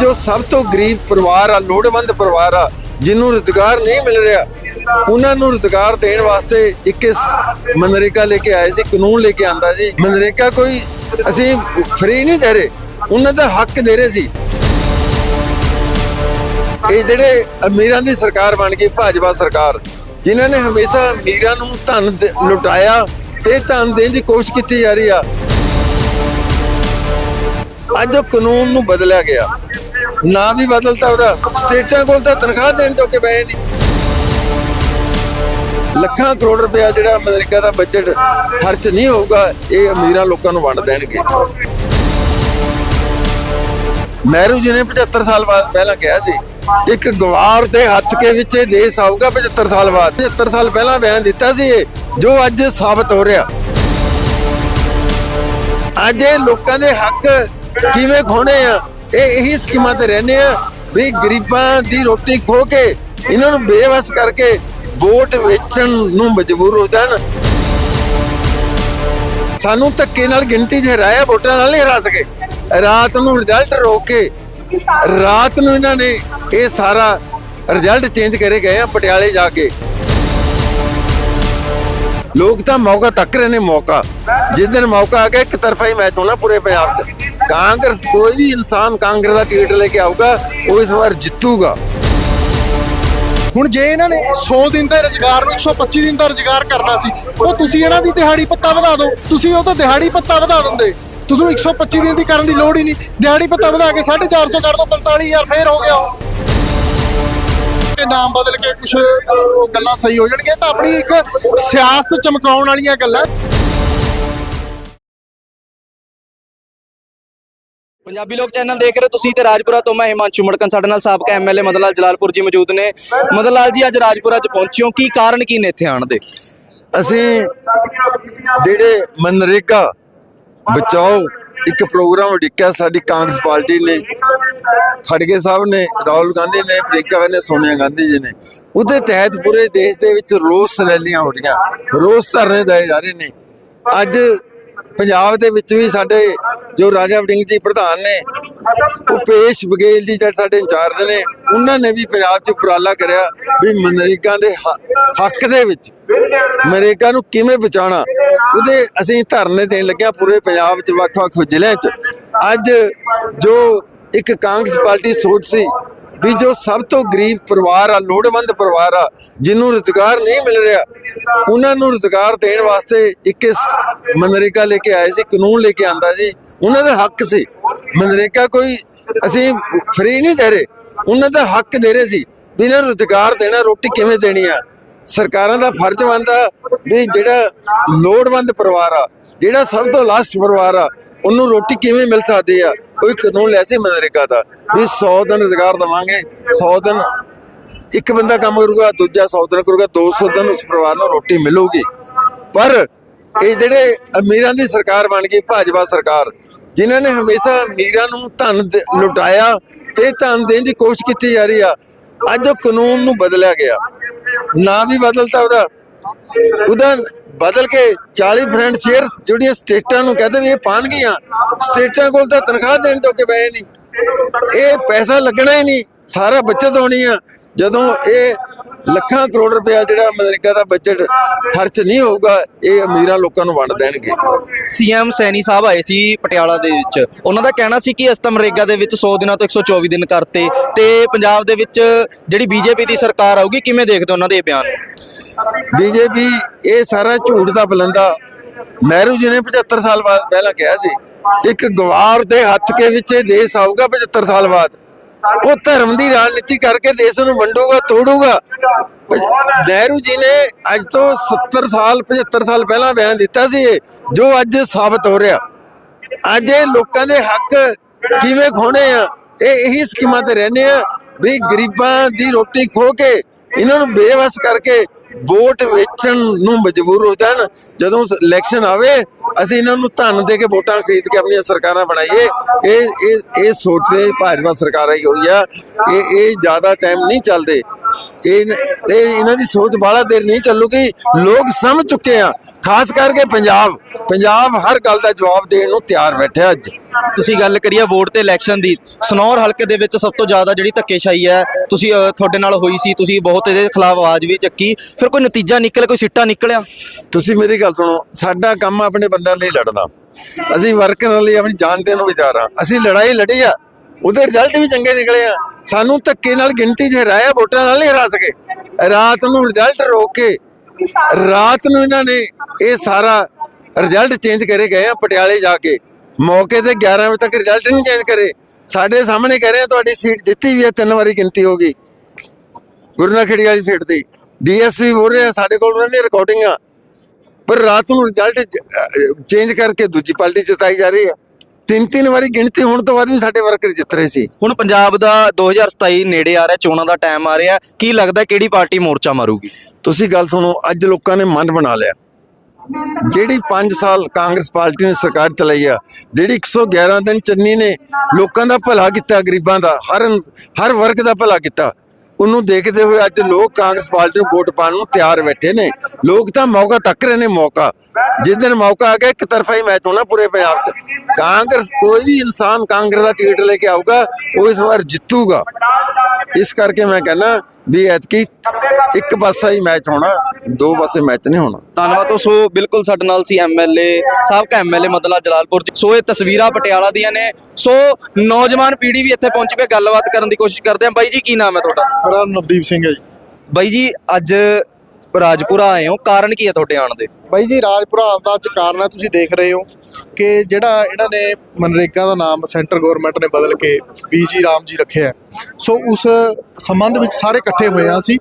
ਜੋ ਸਭ ਤੋਂ ਗਰੀਬ ਪਰਿਵਾਰ ਆ, ਲੋੜਵੰਦ ਪਰਿਵਾਰ ਆ ਜਿਹਨੂੰ ਰੁਜ਼ਗਾਰ ਨਹੀਂ ਮਿਲ ਰਿਹਾ, ਉਹਨਾਂ ਨੂੰ ਰੁਜ਼ਗਾਰ ਦੇਣ ਵਾਸਤੇ ਇੱਕ ਮਨਰੇਗਾ ਲੈ ਕੇ ਆਏ ਸੀ, ਕਾਨੂੰਨ ਲੈ ਕੇ ਆਂਦਾ ਜੀ ਮਨਰੇਗਾ ਕੋਈ ਅਸੀਂ ਫ੍ਰੀ ਨਹੀਂ ਦੇ ਰਹੇ, ਉਹਨਾਂ ਦਾ ਹੱਕ ਦੇ ਰਹੇ ਸੀ। ਇਹ ਜਿਹੜੇ ਅਮੀਰਾਂ ਦੀ ਸਰਕਾਰ ਬਣ ਗਈ, ਭਾਜਪਾ ਸਰਕਾਰ, ਜਿਨ੍ਹਾਂ ਨੇ ਹਮੇਸ਼ਾ ਅਮੀਰਾਂ ਨੂੰ ਧਨ ਲੁਟਾਇਆ ਤੇ ਧਨ ਦੇਣ ਦੀ ਕੋਸ਼ਿਸ਼ ਕੀਤੀ ਜਾ ਰਹੀ ਆ। ਅੱਜ ਉਹ ਕਾਨੂੰਨ ਨੂੰ ਬਦਲਿਆ ਗਿਆ। ਨਾ ਵੀ ਬਦਲਤਾ ਉਹਦਾ। ਸਟੇਟਾਂ ਕੋਲ ਤਾਂ ਤਨਖਾਹ ਦੇਣ ਤੋਂ ਕਿ ਬੈ ਨਹੀਂ ਲੱਖਾਂ ਕਰੋੜ ਰੁਪਇਆ ਜਿਹੜਾ ਅਮਰੀਕਾ ਦਾ ਬਜਟ ਖਰਚ ਨਹੀਂ ਹੋਊਗਾ, ਇਹ ਅਮੀਰਾਂ ਲੋਕਾਂ ਨੂੰ ਵੰਡ ਦੇਣਗੇ। ਨਹਿਰੂ ਜੀ ਨੇ 75 ਸਾਲ ਬਾਅਦ ਪਹਿਲਾਂ ਕਿਹਾ ਸੀ, ਇੱਕ ਗਵਾਰ ਦੇ ਹੱਥ ਕੇ ਵਿੱਚ ਇਹ ਦੇਸ਼ ਆਊਗਾ 75 ਸਾਲ ਬਾਅਦ। 75 ਸਾਲ ਪਹਿਲਾਂ ਬਿਆਨ ਦਿੱਤਾ ਸੀ ਇਹ, ਜੋ ਅੱਜ ਸਾਬਤ ਹੋ ਰਿਹਾ। ਅੱਜ ਇਹ ਲੋਕਾਂ ਦੇ ਹੱਕ ਕਿਵੇਂ ਖੋਣੇ ਆ? ਇਹ ਇਹੀ ਸਕੀਮਾਂ ਤੇ ਰਹਿੰਦੇ ਆ ਵੀ ਗਰੀਬਾਂ ਦੀ ਰੋਟੀ ਖੋ ਕੇ ਇਹਨਾਂ ਨੂੰ ਬੇਵਸ ਕਰਕੇ ਵੋਟ ਵੇਚਣ ਨੂੰ ਮਜਬੂਰ ਹੋ ਜਾਣ। ਸਾਨੂੰ ਧੱਕੇ ਨਾਲ ਗਿਣਤੀ 'ਚ ਹਰਾਇਆ, ਵੋਟਾਂ ਨਾਲ ਨਹੀਂ ਹਰਾ ਸਕੇ। ਰਾਤ ਨੂੰ ਰਿਜ਼ਲਟ ਰੋਕ ਕੇ, ਰਾਤ ਨੂੰ ਇਹਨਾਂ ਨੇ ਇਹ ਸਾਰਾ ਰਿਜ਼ਲਟ ਚੇਂਜ ਕਰੇ ਗਏ ਆ ਪਟਿਆਲੇ ਜਾ ਕੇ। ਲੋਕ ਤਾਂ ਮੌਕਾ ਤੱਕ ਰਹੇ ਨੇ ਮੌਕਾ। ਜਿਸ ਦਿਨ ਮੌਕਾ ਆ ਗਿਆ, ਇੱਕ ਤਰਫਾ ਹੀ ਮੈਚ ਹੋਣਾ ਪੂਰੇ ਪੰਜਾਬ 'ਚ। ਕਾਂਗਰਸ, ਕੋਈ ਵੀ ਇਨਸਾਨ ਕਾਂਗਰਸ ਦਾ ਟਿਕਟ ਲੈ ਕੇ ਆਊਗਾ, ਉਹ ਇਸ ਵਾਰ ਜਿੱਤੂਗਾ। ਹੁਣ ਜੇ ਇਹਨਾਂ ਨੇ 100 ਦਿਨ ਦੇ ਰੁਜ਼ਗਾਰ ਨੂੰ 125 ਦਿਨ ਦਾ ਰੁਜ਼ਗਾਰ ਕਰਨਾ ਸੀ, ਉਹ ਤੁਸੀਂ ਇਹਨਾਂ ਦੀ ਦਿਹਾੜੀ ਪੱਤਾ ਵਧਾ ਦਿਓ। ਤੁਸੀਂ ਉਹ ਤਾਂ ਦਿਹਾੜੀ ਪੱਤਾ ਵਧਾ ਦਿੰਦੇ। ਤੁਹਾਨੂੰ 125 ਦਿਨ ਦੀ ਕਰਨ ਦੀ ਲੋੜ ਹੀ ਨਹੀਂ। ਦਿਹਾੜੀ ਪੱਤਾ ਵਧਾ ਕੇ 450 ਕਰ ਦਿਓ 45000 ਫੇਰ ਹੋ ਗਿਆ ਤੇ ਨਾਮ ਬਦਲ ਕੇ ਕੁਝ ਗੱਲਾਂ ਸਹੀ ਹੋ ਜਾਣਗੀਆਂ। ਤਾਂ ਆਪਣੀ ਇੱਕ ਸਿਆਸਤ ਚਮਕਾਉਣ ਵਾਲੀਆਂ ਗੱਲਾਂ। ਪੰਜਾਬੀ ਲੋਕ ਚੈਨਲ ਦੇਖ ਰਹੇ ਹੋ, ਤੁਸੀਂ ਤੇ ਰਾਜਪੁਰਾ ਤੋਂ ਮੈਂ ਹਿਮਾਂਸ਼ੂ ਮੜਕਨ, ਸਾਡੇ ਨਾਲ ਸਾਬਕਾ ਐਮਐਲਏ ਮਦਨ ਲਾਲ ਜਲਾਲਪੁਰ ਜੀ ਮੌਜੂਦ ਨੇ। ਮਦਨ ਲਾਲ ਜੀ, ਅੱਜ ਰਾਜਪੁਰਾ ਚ ਪਹੁੰਚੇ ਕੀ ਕਾਰਨ ਕੀ ਨੇ ਇੱਥੇ ਆਣ ਦੇ? ਅਸੀਂ ਜਿਹੜੇ ਮਨਰੇਗਾ ਬਚਾਓ, ਇੱਕ ਪ੍ਰੋਗਰਾਮ ਉਡੀਕਿਆ ਸਾਡੀ ਕਾਂਗਰਸ ਪਾਰਟੀ ਨੇ। ਖੜਗੇ ਸਾਹਿਬ ਨੇ, ਰਾਹੁਲ ਗਾਂਧੀ ਨੇ ਪ੍ਰਿੰਕਾ ਨੇ, ਸੋਨੀਆ ਗਾਂਧੀ ਜੀ ਨੇ। ਉਹਦੇ ਤਹਿਤ ਪੂਰੇ ਦੇਸ਼ ਦੇ ਵਿੱਚ ਰੋਸ ਰੈਲੀਆਂ ਹੋ ਰਹੀਆਂ। ਰੋਸ ਧਰਨੇ ਦਏ ਜਾ ਰਹੇ ਨੇ। ਅੱਜ ਪੰਜਾਬ ਦੇ ਵਿੱਚ ਵੀ ਸਾਡੇ ਜੋ ਰਾਜਾ ਵੜਿੰਗ ਜੀ ਪ੍ਰਧਾਨ ਨੇ ਭੁਪੇਸ਼ ਬਗੇਲ ਜੀ ਜਿਹੜੇ ਸਾਡੇ ਇੰਚਾਰਜ ਨੇ, ਉਹਨਾਂ ਨੇ ਵੀ ਪੰਜਾਬ 'ਚ ਉਪਰਾਲਾ ਕਰਿਆ ਵੀ ਮਨਰੇਗਾ ਦੇ ਹੱਕ ਦੇ ਵਿੱਚ ਮਨਰੇਗਾ ਨੂੰ ਕਿਵੇਂ ਬਚਾਉਣਾ। ਉਹਦੇ ਅਸੀਂ ਧਰਨੇ ਦੇਣ ਲੱਗਿਆ ਪੂਰੇ ਪੰਜਾਬ 'ਚ, ਵੱਖ-ਵੱਖ ਜ਼ਿਲ੍ਹਿਆਂ 'ਚ। ਅੱਜ ਜੋ ਇੱਕ ਕਾਂਗਰਸ ਪਾਰਟੀ ਸੋਚ ਸੀ ਵੀ ਜੋ ਸਭ ਤੋਂ ਗਰੀਬ ਪਰਿਵਾਰ ਆ, ਲੋੜਵੰਦ ਪਰਿਵਾਰ ਆ, ਜਿਹਨੂੰ ਰੁਜ਼ਗਾਰ ਨਹੀਂ ਮਿਲ ਰਿਹਾ ਉਹਨਾਂ ਨੂੰ ਰੁਜ਼ਗਾਰ ਦੇਣ ਵਾਸਤੇ ਇੱਕ ਮਨਰੇਗਾ ਲੈ ਕੇ ਆਏ ਸੀ, ਕਾਨੂੰਨ ਲੈ ਕੇ ਆਂਦਾ ਜੀ ਉਹਨਾਂ ਦਾ ਹੱਕ ਸੀ। ਮਨਰੇਗਾ ਕੋਈ ਅਸੀਂ ਫ੍ਰੀ ਨਹੀਂ ਦੇ ਰਹੇ। ਉਹਨਾਂ ਦਾ ਹੱਕ ਦੇ ਰਹੇ ਸੀ ਵੀ ਰੁਜ਼ਗਾਰ ਦੇਣਾ, ਰੋਟੀ ਕਿਵੇਂ ਦੇਣੀ ਆ। ਸਰਕਾਰਾਂ ਦਾ ਫਰਜ਼ ਬਣਦਾ ਵੀ ਜਿਹੜਾ ਲੋੜਵੰਦ ਪਰਿਵਾਰ ਆ, ਜਿਹੜਾ ਸਭ ਤੋਂ ਲਾਸਟ ਪਰਿਵਾਰ ਆ, ਉਹਨੂੰ ਰੋਟੀ ਕਿਵੇਂ ਮਿਲ ਸਕਦੀ ਆ ਕੋਈ ਕਾਨੂੰਨ ਲਿਆ ਸੀ ਮਨਰੇਗਾ ਦਾ। ਵੀ 100 ਦਿਨ ਰੁਜ਼ਗਾਰ ਦਵਾਂਗੇ 100 ਦਿਨ ਇੱਕ ਬੰਦਾ ਕੰਮ ਕਰੂਗਾ, ਦੂਜਾ 100 ਦਿਨ ਕਰੂਗਾ 200 ਦਿਨ ਉਸ ਪਰਿਵਾਰ ਨੂੰ ਰੋਟੀ ਮਿਲੂਗੀ। ਪਰ ਇਹ ਜਿਹੜੇ ਅਮੀਰਾਂ ਦੀ ਸਰਕਾਰ ਬਣ ਗਈ, ਭਾਜਪਾ ਸਰਕਾਰ, ਜਿਨ੍ਹਾਂ ਨੇ ਹਮੇਸ਼ਾ ਅਮੀਰਾਂ ਨੂੰ ਧਨ ਲੁਟਾਇਆ ਤੇ ਧਨ ਦੇਣ ਦੀ ਕੋਸ਼ਿਸ਼ ਕੀਤੀ ਜਾ ਰਹੀ ਆ, ਅੱਜ ਉਹ ਕਾਨੂੰਨ ਨੂੰ ਬਦਲਿਆ ਗਿਆ। ਨਾ ਵੀ ਬਦਲਤਾ ਉਹਦਾ। ਉਹਦਾ ਬਦਲ ਕੇ 40 ਫਰੈਂਡ ਸ਼ੇਅਰ ਜਿਹੜੀਆਂ ਸਟੇਟਾਂ ਨੂੰ ਕਹਿੰਦੇ ਵੀ ਇਹ ਪਾਣਗੀਆਂ, ਸਟੇਟਾਂ ਕੋਲ ਤਾਂ ਤਨਖਾਹ ਦੇਣ ਤੋਂ ਕਿ ਬੈ ਨਹੀਂ। ਇਹ ਪੈਸਾ ਲੱਗਣਾ ਹੀ ਨਹੀਂ, ਸਾਰਾ ਬਚਤ ਹੋਣੀ ਆ। ਜਦੋਂ ਇਹ ਲੱਖਾਂ ਕਰੋੜ ਰੁਪਇਆ ਜਿਹੜਾ ਅਮਰੀਕਾ ਦਾ ਬਜਟ ਖਰਚ ਨਹੀਂ ਹੋਊਗਾ ਇਹ ਅਮੀਰਾਂ ਲੋਕਾਂ ਨੂੰ ਵੰਡ ਦੇਣਗੇ। ਸੀਐਮ ਸੈਣੀ ਸਾਹਿਬ ਆਏ ਸੀ ਪਟਿਆਲਾ ਦੇ ਵਿੱਚ। ਉਹਨਾਂ ਦਾ ਕਹਿਣਾ ਸੀ ਕਿ ਅਸਤਮਰੇਗਾ ਦੇ ਵਿੱਚ 100 ਦਿਨਾਂ ਤੋਂ 124 ਦਿਨ ਕਰਤੇ ਤੇ ਪੰਜਾਬ ਦੇ ਵਿੱਚ ਜਿਹੜੀ ਬੀਜੇਪੀ ਦੀ ਸਰਕਾਰ ਆਊਗੀ ਕਿਵੇਂ ਦੇਖਦੇ ਉਹਨਾਂ ਦੇ ਬਿਆਨ? ਬੀਜੇਪੀ ਇਹ ਸਾਰਾ ਝੂਠ ਦਾ ਬਲੰਦਾ। ਨਹਿਰੂ ਜੀ ਨੇ 75 ਸਾਲ ਬਾਅਦ ਪਹਿਲਾਂ ਕਿਹਾ ਸੀ ਇੱਕ ਗਵਾਰ ਦੇ ਹੱਥ ਕੇ ਵਿੱਚ ਇਹ ਦੇਸ਼ ਆਊਗਾ 75 ਸਾਲ ਬਾਅਦ। ਉਹ ਧਰਮ ਦੀ ਰਾਜਨੀਤੀ ਕਰਕੇ ਦੇਸ਼ ਨੂੰ ਵੰਡੂਗਾ, ਤੋੜੂਗਾ। ਨਹਿਰੂ ਜੀ ਨੇ ਅੱਜ ਤੋਂ 70 ਸਾਲ 75 ਸਾਲ ਪਹਿਲਾਂ ਬਿਆਨ ਦਿੱਤਾ ਸੀ ਜੋ ਅੱਜ ਸਾਬਤ ਹੋ ਰਿਹਾ। ਅੱਜ ਇਹ ਲੋਕਾਂ ਦੇ ਹੱਕ ਕਿਵੇਂ ਖੋਣੇ ਆ, ਇਹ ਇਹੀ ਸਕੀਮਾਂ ਤੇ ਰਹਿੰਦੇ ਆ ਵੀ ਗਰੀਬਾਂ ਦੀ ਰੋਟੀ ਖੋ ਕੇ, ਇਹਨਾਂ ਨੂੰ ਬੇਵਸ ਕਰਕੇ ਵੋਟ ਵੇਚਣ ਨੂੰ ਮਜਬੂਰ ਹੋ ਜਾਣ। ਜਦੋਂ ਇਲੈਕਸ਼ਨ ਆਵੇ ਅਸੀਂ ਇਹਨਾਂ ਨੂੰ ਧਨ ਦੇ ਕੇ ਵੋਟਾਂ ਖਰੀਦ ਕੇ ਆਪਣੀਆਂ ਸਰਕਾਰਾਂ ਬਣਾਈਏ। ਇਹ ਇਹ ਇਹ ਸੋਚਦੇ ਭਾਜਪਾ ਸਰਕਾਰ ਆਈ ਹੋਈ ਆ। ਇਹ ਇਹ ਜ਼ਿਆਦਾ ਟਾਈਮ ਨਹੀਂ ਚੱਲਦੇ। ਇਹ ਇਹਨਾਂ ਦੀ ਸੋਚ ਬਾਹਲਾ ਦੇਰ ਨਹੀਂ ਚੱਲੂਗੀ ਲੋਕ ਸਮਝ ਚੁੱਕੇ ਆ। ਖਾਸ ਕਰਕੇ ਪੰਜਾਬ। ਪੰਜਾਬ ਹਰ ਗੱਲ ਦਾ ਜਵਾਬ ਦੇਣ ਨੂੰ ਤਿਆਰ ਬੈਠਿਆ ਅੱਜ। ਤੁਸੀਂ ਗੱਲ ਕਰੀਏ ਵੋਟ ਤੇ ਇਲੈਕਸ਼ਨ ਦੀ। ਸਨੌਰ ਹਲਕੇ ਦੇ ਵਿੱਚ ਸਭ ਤੋਂ ਜ਼ਿਆਦਾ ਜਿਹੜੀ ਧੱਕੇਸ਼ਾਹੀ ਹੈ ਤੁਸੀਂ ਅ, ਤੁਹਾਡੇ ਨਾਲ ਹੋਈ ਸੀ ਤੁਸੀਂ ਬਹੁਤ ਇਹਦੇ ਖਿਲਾਫ ਆਵਾਜ਼ ਵੀ ਚੱਕੀ। ਫਿਰ ਕੋਈ ਨਤੀਜਾ ਨਿਕਲਿਆ ਕੋਈ ਸਿੱਟਾ ਨਿਕਲਿਆ? ਤੁਸੀਂ ਮੇਰੀ ਗੱਲ ਸੁਣੋ ਸਾਡਾ ਕੰਮ ਆਪਣੇ ਬੰਦਿਆਂ ਲਈ ਲੜਨਾ। ਅਸੀਂ ਵਰਕਰਾਂ ਲਈ ਆਪਣੀ ਜਾਨ ਦੇਣ ਨੂੰ ਵਿਚਾਰਾ ਅਸੀਂ ਲੜਾਈ ਲੜੀ ਆ। ਉਹਦੇ ਰਿਜ਼ਲਟ ਵੀ ਚੰਗੇ ਨਿਕਲੇ ਆ। ਸਾਨੂੰ ਧੱਕੇ ਨਾਲ ਗਿਣਤੀ 'ਚ ਹਰਾਇਆ ਵੋਟਾਂ ਨਾਲ ਨਹੀਂ ਹਰਾ ਸਕੇ। ਰਾਤ ਨੂੰ ਰਿਜ਼ਲਟ ਰੋਕ ਕੇ, ਰਾਤ ਨੂੰ ਇਹਨਾਂ ਨੇ ਇਹ ਸਾਰਾ ਰਿਜ਼ਲਟ ਚੇਂਜ ਕਰੇ ਗਏ ਆ ਪਟਿਆਲੇ ਜਾ ਕੇ। ਮੌਕੇ ਤੇ 11 ਵਜੇ ਤੱਕ ਰਿਜ਼ਲਟ ਨਹੀਂ ਚੇਂਜ ਕਰੇ। ਸਾਡੇ ਸਾਹਮਣੇ ਕਹਿ ਰਹੇ ਆ, ਤੁਹਾਡੀ ਸੀਟ ਜਿੱਤੀ ਵੀ ਹੈ, ਤਿੰਨ ਵਾਰੀ ਗਿਣਤੀ ਹੋ ਗਈ। ਗੁਰਨਾ ਖੇੜੀ ਵਾਲੀ ਸੀਟ ਦੀ। ਡੀਐਸਪੀ ਬੋਲ ਰਿਹਾ ਸਾਡੇ ਕੋਲ ਉਹਨਾਂ ਦੀ ਰਿਕਾਰਡਿੰਗ ਆ। ਪਰ ਰਾਤ ਨੂੰ ਰਿਜ਼ਲਟ ਚੇਂਜ ਕਰਕੇ ਦੂਜੀ ਪਾਰਟੀ ਜਿਤਾਈ ਜਾ ਰਹੀ ਹੈ ਤਿੰਨ ਤਿੰਨ ਵਾਰੀ ਗਿਣਤੀ ਹੋਣ ਤੋਂ ਬਾਅਦ ਵੀ ਸਾਡੇ ਵਰਕਰ ਜਿੱਤ ਰਹੇ ਸੀ। ਹੁਣ ਪੰਜਾਬ ਦਾ 2027 ਨੇੜੇ ਆ ਰਿਹਾ ਚੋਣਾਂ ਦਾ ਟਾਈਮ ਆ ਰਿਹਾ। ਕੀ ਲੱਗਦਾ ਕਿਹੜੀ ਪਾਰਟੀ ਮੋਰਚਾ ਮਾਰੂਗੀ? ਤੁਸੀਂ ਗੱਲ ਸੁਣੋ ਅੱਜ ਲੋਕਾਂ ਨੇ ਮਨ ਬਣਾ ਲਿਆ। ਜਿਹੜੀ 5 ਸਾਲ ਕਾਂਗਰਸ ਪਾਰਟੀ ਨੇ ਸਰਕਾਰ ਚਲਾਈ ਆ ਜਿਹੜੀ 111 ਦਿਨ ਚੰਨੀ ਨੇ ਲੋਕਾਂ ਦਾ ਭਲਾ ਕੀਤਾ ਗਰੀਬਾਂ ਦਾ ਹਰ ਹਰ ਵਰਗ ਦਾ ਭਲਾ ਕੀਤਾ ਉਹਨੂੰ ਦੇਖਦੇ ਹੋਏ ਅੱਜ ਲੋਕ ਕਾਂਗਰਸ ਪਾਰਟੀ ਨੂੰ ਵੋਟ ਪਾਉਣ ਨੂੰ ਤਿਆਰ ਬੈਠੇ ਨੇ। ਲੋਕ ਤਾਂ ਮੌਕਾ ਤੱਕ ਰਹੇ ਨੇ ਮੌਕਾ। ਜਿਸ ਦਿਨ ਮੌਕਾ ਆ ਗਿਆ, ਇੱਕ ਤਰਫਾ ਹੀ ਮੈਚ ਹੋਣਾ ਪੂਰੇ ਪੰਜਾਬ 'ਚ। ਕਾਂਗਰਸ ਕੋਈ ਵੀ ਇਨਸਾਨ ਕਾਂਗਰਸ ਦਾ ਟਿਕਟ ਲੈ ਕੇ ਆਊਗਾ, ਉਹ ਇਸ ਵਾਰ ਜਿੱਤੂਗਾ। ਇਸ ਕਰਕੇ ਮੈਂ ਕਹਿੰਦਾ ਵੀ ਐਤਕੀ ਇੱਕ ਪਾਸਾ ਹੀ ਮੈਚ ਹੋਣਾ ਦੋ ਪਾਸੇ ਮੈਚ ਨਹੀਂ ਹੋਣਾ। ਧੰਨਵਾਦ ਤੋਂ ਸੋ ਬਿਲਕੁਲ ਸਾਡੇ ਨਾਲ ਸੀ ਐਮਐਲਏ ਸਾਬਕਾ ਐਮਐਲਏ ਮਦਲਾ ਜਲਾਲਪੁਰ ਜੀ। ਸੋ ਇਹ ਤਸਵੀਰਾਂ ਪਟਿਆਲਾ ਦੀਆਂ ਨੇ। ਸੋ ਨੌਜਵਾਨ ਪੀੜ੍ਹੀ ਵੀ ਇੱਥੇ ਪਹੁੰਚ ਕੇ ਗੱਲਬਾਤ ਕਰਨ ਦੀ ਕੋਸ਼ਿਸ਼ ਕਰਦੇ ਆ ਬਾਈ ਜੀ ਕੀ ਨਾਮ ਹੈ ਤੁਹਾਡਾ? ਮੇਰਾ ਨਵਦੀਪ ਸਿੰਘ ਹੈ ਜੀ। ਬਾਈ ਜੀ ਅੱਜ ਰਾਜਪੁਰਾ ਆਏ ਹੋ, ਕਾਰਨ ਕੀ ਹੈ ਤੁਹਾਡੇ ਆਉਣ ਦੇ? ਬਾਈ ਜੀ, ਰਾਜਪੁਰਾ ਆਉਣ ਦਾ ਅੱਜ ਕਾਰਨ ਹੈ, ਤੁਸੀਂ ਦੇਖ ਰਹੇ ਹੋ ਕਿ ਜਿਹੜਾ ਇਹਨਾਂ ਨੇ ਮਨਰੇਗਾ ਦਾ ਨਾਮ ਸੈਂਟਰ ਗਵਰਨਮੈਂਟ ਨੇ ਬਦਲ ਕੇ ਬੀਜੀ ਰਾਮ ਜੀ ਰੱਖਿਆ ਸੋ ਉਸ ਸੰਬੰਧ ਵਿੱਚ ਸਾਰੇ ਇਕੱਠੇ ਹੋਏ ਆ ਅਸੀਂ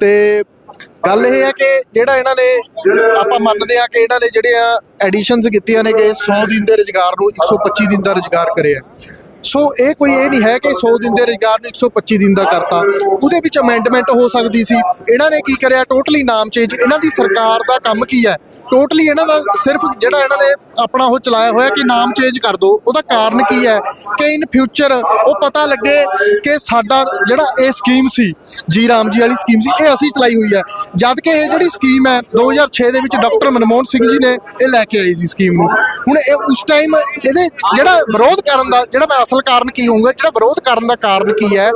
ਤੇ ਗੱਲ ਇਹ ਹੈ ਕਿ ਜਿਹੜਾ ਇਹਨਾਂ ਨੇ ਆਪਾਂ ਮੰਨਦੇ ਆ ਕਿ ਇਹਨਾਂ ਨੇ ਜਿਹੜੀਆਂ ਐਡੀਸ਼ਨਸ ਕੀਤੀਆਂ ਨੇ ਕਿ 100 ਦਿਨ ਦੇ ਰੁਜ਼ਗਾਰ ਨੂੰ 125 ਦਿਨ ਦਾ ਰੁਜ਼ਗਾਰ ਕਰਿਆ। ਸੋ ਇਹ ਕੋਈ ਇਹ ਨਹੀਂ ਹੈ ਕਿ 100 ਦਿਨ ਦੇ ਰੁਜ਼ਗਾਰ ਨੂੰ 125 ਦਿਨ ਦਾ ਕਰਤਾ। ਉਹਦੇ ਵਿੱਚ ਅਮੈਂਡਮੈਂਟ ਹੋ ਸਕਦੀ ਸੀ। ਇਹਨਾਂ ਨੇ ਕੀ ਕਰਿਆ? ਟੋਟਲੀ ਨਾਮ ਚੇਂਜ ਇਹਨਾਂ ਦੀ ਸਰਕਾਰ ਦਾ ਕੰਮ ਕੀ ਹੈ? ਟੋਟਲੀ ਇਹਨਾਂ ਦਾ ਸਿਰਫ ਜਿਹੜਾ ਇਹਨਾਂ ਨੇ ਆਪਣਾ ਉਹ ਚਲਾਇਆ ਹੋਇਆ ਕਿ ਨਾਮ ਚੇਂਜ ਕਰ ਦਿਓ ਉਹਦਾ ਕਾਰਨ ਕੀ ਹੈ? ਕਿ ਇਨ ਫਿਊਚਰ ਉਹ ਪਤਾ ਲੱਗੇ ਕਿ ਸਾਡਾ ਜਿਹੜਾ ਇਹ ਸਕੀਮ ਸੀ ਜੀ ਰਾਮ ਜੀ ਵਾਲੀ ਸਕੀਮ ਸੀ, ਇਹ ਅਸੀਂ ਚਲਾਈ ਹੋਈ ਹੈ। ਜਦ ਕਿ ਇਹ ਜਿਹੜੀ ਸਕੀਮ ਹੈ 2006 ਦੇ ਵਿੱਚ ਡਾਕਟਰ ਮਨਮੋਹਨ ਸਿੰਘ ਜੀ ਨੇ ਇਹ ਲੈ ਕੇ ਆਈ ਸੀ ਸਕੀਮ ਨੂੰ। ਹੁਣ ਇਹ ਉਸ ਟਾਈਮ ਇਹਦੇ ਜਿਹੜਾ ਵਿਰੋਧ ਕਰਨ ਦਾ, ਜਿਹੜਾ ਮੈਂ ਅਸਲ ਕਾਰਨ ਕੀ ਹੋਊਗਾ? ਜਿਹੜਾ ਵਿਰੋਧ ਕਰਨ ਦਾ ਕਾਰਨ ਕੀ ਹੈ?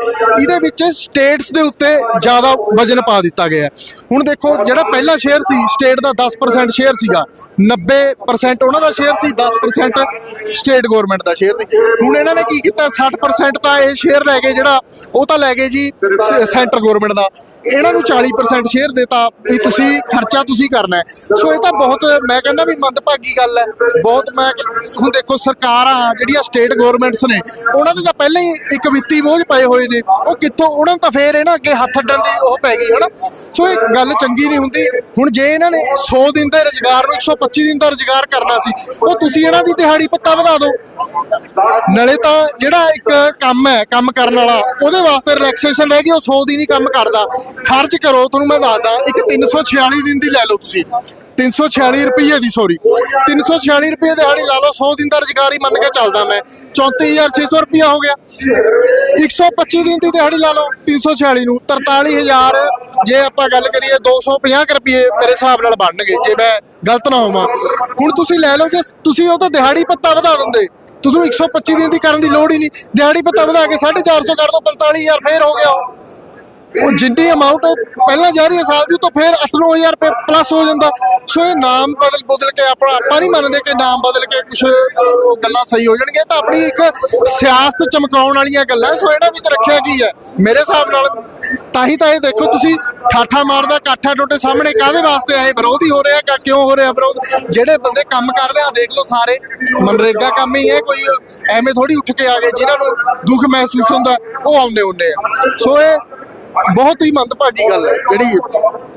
ਇਹਦੇ ਵਿੱਚ ਸਟੇਟਸ ਦੇ ਉੱਤੇ ਜ਼ਿਆਦਾ ਵਜਨ ਪਾ ਦਿੱਤਾ ਗਿਆ ਹੁਣ ਦੇਖੋ, ਜਿਹੜਾ ਪਹਿਲਾ ਸ਼ੇਅਰ ਸੀ ਸਟੇਟ ਦਾ 10% ਸ਼ੇਅਰ ਸੀਗਾ। 90% ਉਹਨਾਂ ਦਾ ਸ਼ੇਅਰ ਸੀ 10% ਸਟੇਟ ਗਵਰਨਮੈਂਟ ਦਾ ਸ਼ੇਅਰ ਸੀ। ਹੁਣ ਇਹਨਾਂ ਨੇ ਕੀ ਕੀਤਾ? 60% ਤਾਂ ਇਹ ਸ਼ੇਅਰ ਲੈ ਗਏ ਜਿਹੜਾ, ਉਹ ਤਾਂ ਲੈ ਗਏ ਜੀ ਸੈਂਟਰ ਗਵਰਨਮੈਂਟ ਦਾ। ਇਹਨਾਂ ਨੂੰ 40% ਸ਼ੇਅਰ ਦਿੱਤਾ ਵੀ ਤੁਸੀਂ ਖਰਚਾ ਤੁਸੀਂ ਕਰਨਾ ਹੈ। ਸੋ ਇਹ ਤਾਂ ਬਹੁਤ, ਮੈਂ ਕਹਿੰਦਾ ਵੀ ਮੰਦਭਾਗੀ ਗੱਲ ਹੈ। ਬਹੁਤ ਮੈਂ ਹੁਣ ਦੇਖੋ, ਸਰਕਾਰਾਂ ਜਿਹੜੀਆਂ ਸਟੇਟ ਗਵਰਨਮੈਂਟਸ ਨੇ ਉਹਨਾਂ ਦੇ ਤਾਂ ਪਹਿਲਾਂ ਹੀ ਇੱਕ ਵਿੱਤੀ ਬੋਝ ਪਏ ਹੋਏ ਨੇ। ਉਹ ਕਿੱਥੋਂ, ਉਹਨਾਂ ਤਾਂ ਫੇਰ ਇਹਨਾਂ ਅੱਗੇ ਹੱਥ ਅੱਡਣ ਦੀ ਉਹ ਪੈ ਗਈ, ਹਨਾ? ਸੋ ਇਹ ਗੱਲ ਚੰਗੀ ਨਹੀਂ ਹੁੰਦੀ। ਹੁਣ ਜੇ ਇਹਨਾਂ ਨੇ 100 ਦਿਨ ਦੇ ਰੁਜ਼ਗਾਰ ਨੂੰ 125 ਦਿਨ ਦਾ ਰੁਜ਼ਗਾਰ ਕਰਨਾ ਸੀ, ਉਹ ਤੁਸੀਂ ਇਹਨਾਂ ਦੀ ਦਿਹਾੜੀ ਪੱਤਾ ਵਧਾ ਦਿਓ। ਨਾਲੇ ਤਾਂ ਜਿਹੜਾ ਇੱਕ ਕੰਮ ਹੈ, ਕੰਮ ਕਰਨ ਵਾਲਾ, ਉਹਦੇ ਵਾਸਤੇ ਰਿਲੈਕਸੇਸ਼ਨ ਰਹਿ ਗਈ, ਉਹ 100 ਦਿਨ ਹੀ ਕੰਮ ਕਰਦਾ। ਫਰਜ਼ ਕਰੋ, ਤੁਹਾਨੂੰ ਮੈਂ ਦੱਸਦਾ, ਇੱਕ 346 ਦਿਨ ਦੀ ਲੈ ਲਓ ਤੁਸੀਂ। 346 ਰੁਪਏ ਦੀ ਸੌਰੀ 346 ਰੁਪਏ ਦਿਹਾੜੀ ਲਾ ਲਓ 100 ਦਿਨ ਦਾ ਰੁਜ਼ਗਾਰ ਮੰਨ ਕੇ ਚੱਲਦਾ ਮੈਂ। 34600 ਰੁਪਇਆ ਹੋ ਗਿਆ। 125 ਦਿਨ ਦੀ ਦਿਹਾੜੀ ਲਾ ਲਓ 346 ਨੂੰ। 43000 ਜੇ ਆਪਾਂ ਗੱਲ ਕਰੀਏ 250 ਕੁ ਰੁਪਏ ਮੇਰੇ ਹਿਸਾਬ ਨਾਲ ਬਣਨਗੇ, ਜੇ ਮੈਂ ਗਲਤ ਨਾ ਹੋਵਾਂ। ਹੁਣ ਤੁਸੀਂ ਲੈ ਲਓ ਜੇ ਤੁਸੀਂ ਉਹ ਤਾਂ ਦਿਹਾੜੀ ਪੱਤਾ ਵਧਾ ਦਿੰਦੇ। ਤੁਹਾਨੂੰ 125 ਦਿਨ ਦੀ ਕਰਨ ਦੀ ਲੋੜ ਹੀ ਨਹੀਂ। ਦਿਹਾੜੀ ਪੱਤਾ ਵਧਾ ਕੇ 450 ਕਰ ਦੋ 45000 ਫੇਰ ਹੋ ਗਿਆ ਉਹ। ਉਹ ਜਿੰਨੀ ਅਮਾਉਂਟ ਪਹਿਲਾਂ ਜਾ ਰਹੀ ਹੈ ਸਾਲ ਦੀ, ਉਹ ਤੋਂ ਫਿਰ 8-9000 ਰੁਪਏ ਪਲੱਸ ਹੋ ਜਾਂਦਾ। ਸੋ ਇਹ ਨਾਮ ਬਦਲ ਬਦਲ ਕੇ ਆਪਣਾ ਆਪਾਂ ਨਹੀਂ ਮੰਨਦੇ ਕਿ ਨਾਮ ਬਦਲ ਕੇ ਕੁਝ ਗੱਲਾਂ ਸਹੀ ਹੋ ਜਾਣਗੀਆਂ। ਤਾਂ ਆਪਣੀ ਇੱਕ ਸਿਆਸਤ ਚਮਕਾਉਣ ਵਾਲੀਆਂ ਗੱਲਾਂ। ਸੋ ਇਹਨਾਂ ਵਿੱਚ ਰੱਖਿਆ ਕੀ ਹੈ? ਮੇਰੇ ਹਿਸਾਬ ਨਾਲ ਤਾਂ ਹੀ ਤਾਂ ਇਹ ਦੇਖੋ, ਤੁਸੀਂ ਠਾਠਾ ਮਾਰਦਾ, ਕਾਠਾ ਟੋਟੇ ਸਾਹਮਣੇ ਕਾਹਦੇ ਵਾਸਤੇ ਆਏ? ਵਿਰੋਧੀ ਹੋ ਰਿਹਾ ਕਿਉਂ ਹੋ ਰਿਹਾ ਵਿਰੋਧ? ਜਿਹੜੇ ਬੰਦੇ ਕੰਮ ਕਰਦੇ ਆ ਦੇਖ ਲਓ ਸਾਰੇ। ਮਨਰੇਗਾ ਕੰਮ ਹੀ ਹੈ, ਕੋਈ ਐਵੇਂ ਥੋੜੀ ਉੱਠ ਕੇ ਆ ਗਏ, ਜਿਨ੍ਹਾਂ ਨੂੰ ਦੁੱਖ ਮਹਿਸੂਸ ਹੁੰਦਾ, ਉਹ ਆਉਂਦੇ ਹੁੰਦੇ ਆ। ਸੋ ਇਹ ਬਹੁਤ ਹੀ ਮੰਦਭਾਗੀ ਗੱਲ ਹੈ ਜਿਹੜੀ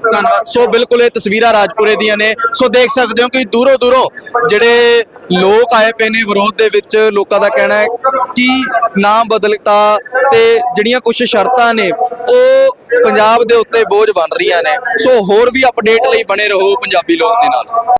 ਧੰਨਵਾਦ। ਸੋ ਬਿਲਕੁਲ ਇਹ ਤਸਵੀਰਾਂ ਰਾਜਪੁਰੇ ਦੀਆਂ ਨੇ। ਸੋ ਦੇਖ ਸਕਦੇ ਹੋ ਕਿ ਦੂਰੋਂ ਦੂਰੋਂ ਜਿਹੜੇ ਲੋਕ ਆਏ ਪਏ ਨੇ ਵਿਰੋਧ ਦੇ ਵਿੱਚ, ਲੋਕਾਂ ਦਾ ਕਹਿਣਾ ਹੈ ਕਿ ਨਾਮ ਬਦਲਤਾ ਤੇ ਜਿਹੜੀਆਂ ਕੁਝ ਸ਼ਰਤਾਂ ਨੇ, ਉਹ ਪੰਜਾਬ ਦੇ ਉੱਤੇ ਬੋਝ ਬਣ ਰਹੀਆਂ ਨੇ। ਸੋ ਹੋਰ ਵੀ ਅਪਡੇਟ ਲਈ ਬਣੇ ਰਹੋ ਪੰਜਾਬੀ ਲੋਕ ਦੇ ਨਾਲ।